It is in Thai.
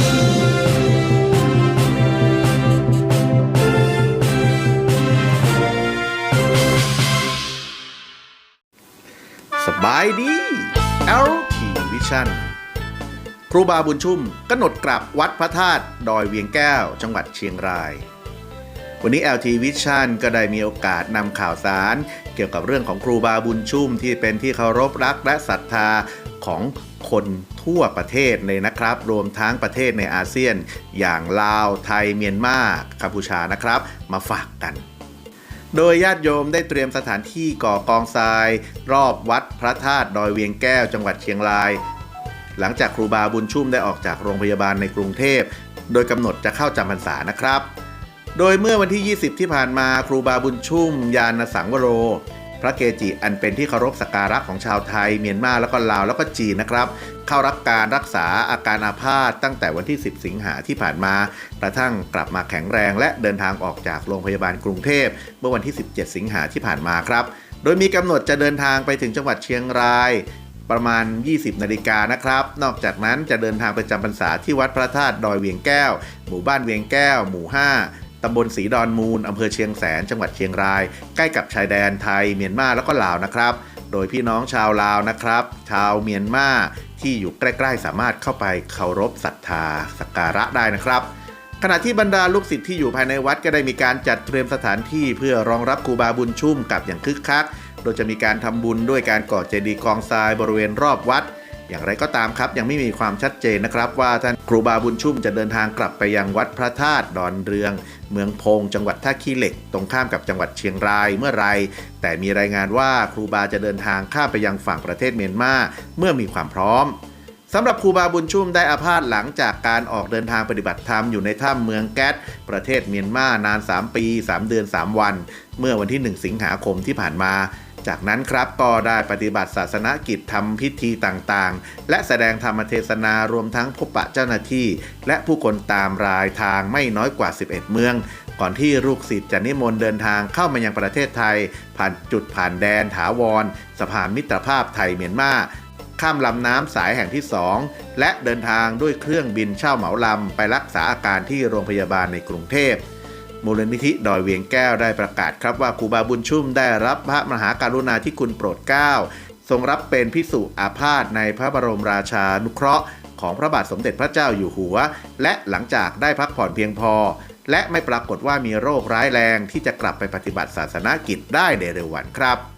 สบายดี LT Vision ครูบาบุญชุ่มกำหนดกลับวัดพระธาตุดอยเวียงแก้ว จังหวัดเชียงราย วันนี้ LT Vision ก็ได้มีโอกาสนำข่าวสาร เกี่ยวกับเรื่องของครูบาบุญชุ่มที่เป็นที่เคารพรักและศรัทธาของ คนทั่วประเทศเลยนะครับ รวมทั้งประเทศในอาเซียน อย่างลาว ไทย เมียนมากัมพูชานะครับ มาฝากกัน โดยญาติโยมได้เตรียมสถานที่ก่อกองทราย รอบวัดพระธาตุดอยเวียงแก้วจังหวัดเชียงราย หลังจากครูบาบุญชุ่มได้ออกจากโรงพยาบาลในกรุงเทพ โดยกำหนดจะเข้าจำพรรษานะครับ โดยเมื่อวันที่ 20 ที่ผ่านมาครูบาบุญชุ่ม ยานสังวโร พระเกจิอันเป็นที่เคารพสักการะของชาวไทย เมียนมาแล้วก็ลาวแล้วก็จีนนะครับ เข้ารับการรักษาอาการอาภาษตั้งแต่วันที่ 10 สิงหาที่ผ่านมากระทั่งกลับมาแข็งแรง และเดินทางออกจากโรงพยาบาลกรุงเทพเมื่อวันที่ 17 สิงหาที่ผ่านมาครับ โดยมีกำหนดจะเดินทางไปถึงจังหวัดเชียงรายประมาณ 20 นาฬิกานะครับ นอกจากนั้นจะเดินทางไปจำพรรษาที่วัดพระธาตุดอยเวียงแก้ว หมู่บ้านเวียงแก้ว หมู่ 5 ตำบลสีดอนมูลอำเภอเชียงแสน จังหวัดเชียงราย ใกล้กับชายแดนไทย เมียนมาแล้วก็ลาวนะครับ โดยพี่น้องชาวลาวนะครับ ชาวเมียนมาที่อยู่ใกล้ๆ สามารถเข้าไปเคารพศรัทธาสักการะได้นะครับ ขณะที่บรรดาลูกศิษย์ที่อยู่ภายในวัดก็ได้มีการจัดเตรียมสถานที่เพื่อรองรับครูบาบุญชุ่มกับอย่างคึกคัก โดยจะมีการทำบุญด้วยการก่อเจดีย์กองทรายบริเวณรอบวัด อย่างไรก็ตามครับยังไม่มีความชัดเจนนะครับว่าท่านครูบาบุญชุ่มจะเดินทางกลับไปยังวัดพระธาตุดอนเรือง เมืองพง จังหวัดท่าขี้เหล็ก ตรงข้ามกับจังหวัดเชียงรายเมื่อไร แต่มีรายงานว่าครูบาจะเดินทางข้ามไปยังฝั่งประเทศเมียนมาเมื่อมีความพร้อม สำหรับครูบาบุญชุ่มได้อาพาธหลังจากการออกเดินทางปฏิบัติธรรมอยู่ในถ้ำเมืองแก๊สประเทศเมียนมานาน 3 ปี 3 เดือน 3 วัน เมื่อวันที่ 1 สิงหาคมที่ผ่านมา จากนั้นครับก็ได้ปฏิบัติศาสนกิจทำพิธีต่างๆ และแสดงธรรมเทศนารวมทั้งพบปะเจ้าหน้าที่ และผู้คนตามรายทางไม่น้อยกว่า 11 เมืองก่อนที่ลูกศิษย์จะนิมนต์เดินทางเข้ามายังประเทศไทย ผ่านจุดผ่านแดนถาวร สะพานมิตรภาพไทยเมียนมา ข้ามลำน้ำสายแห่งที่ 2 และเดินทางด้วยเครื่องบินเช่าเหมาลำไปรักษาอาการที่โรงพยาบาลในกรุงเทพมูลนิธิดอยเวียงแก้วได้ประกาศครับว่าครูบาบุญชุ่มได้รับพระมหาการุณาธิคุณโปรดเกล้าทรงรับเป็นพิสุอาพาธในพระบรมราชานุเคราะห์ ของพระบาทสมเด็จพระเจ้าอยู่หัว และหลังจากได้พักผ่อนเพียงพอ และไม่ปรากฏว่ามีโรคร้ายแรงที่จะกลับไปปฏิบัติศาสนกิจได้ในเร็ววันครับ